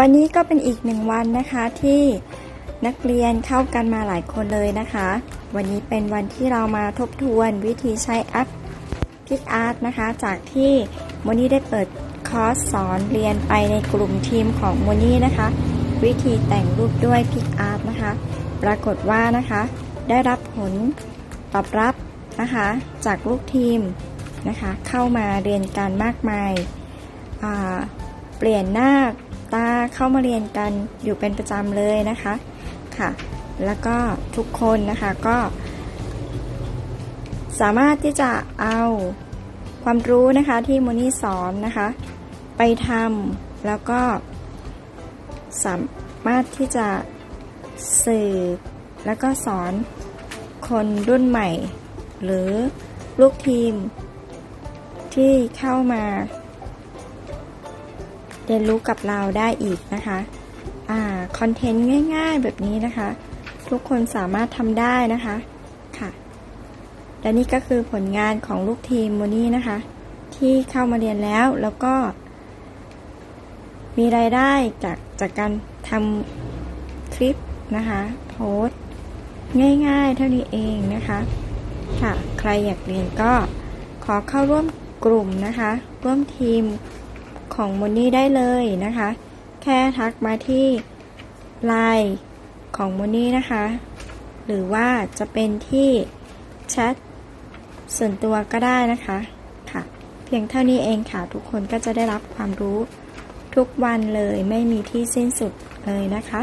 วันนี้ก็เป็นอีกหนึ่งวันนะคะที่นักเรียนเข้ากันมาหลายคนเลยนะคะ วันนี้เป็นวันที่เรามาทบทวนวิธีใช้แอปพิกอาร์ตนะคะ จากที่โมนี่ได้เปิดคอร์สสอนเรียนไปในกลุ่มทีมของโมนี่นะคะ วิธีแต่งรูปด้วยพิกอาร์ตนะคะ ปรากฏว่านะคะ ได้รับผลตอบรับนะคะ จากลูกทีมนะคะ เข้ามาเรียนกันมากมายอ่า เปลี่ยนหน้าตาเข้ามาเรียนกันอยู่เป็นประจำเลยนะคะค่ะ แล้วก็ทุกคนนะคะก็ สามารถที่จะเอาความรู้นะคะที่โมนี่สอนนะคะ ไปทำแล้วก็สามารถที่จะสื่อแล้วก็สอนคนรุ่นใหม่ หรือลูกทีมที่เข้ามา เรียนรู้กับเราได้อีกนะคะอ่าคอนเทนต์ง่าย ๆ แบบนี้นะคะ ทุกคนสามารถทำได้นะคะค่ะ และนี่ก็คือผลงานของลูกทีมโมนี่นะคะ ที่เข้ามาเรียนแล้วแล้วก็ มีรายได้จากจากการทำคลิปนะคะโพสง่ายๆ เท่านี้เองนะคะ ค่ะ ใครอยากเรียนก็ขอเข้าร่วมกลุ่มนะคะ ร่วมทีม ของโมนี่ได้เลยนะคะ แค่ทักมาที่ไลน์ของโมนี่นะคะ หรือว่าจะเป็นที่แชทส่วนตัวก็ได้นะคะค่ะ เพียงเท่านี้เองค่ะ ทุกคนก็จะได้รับความรู้ทุกวันเลยไม่มีที่สิ้นสุดเลยนะคะ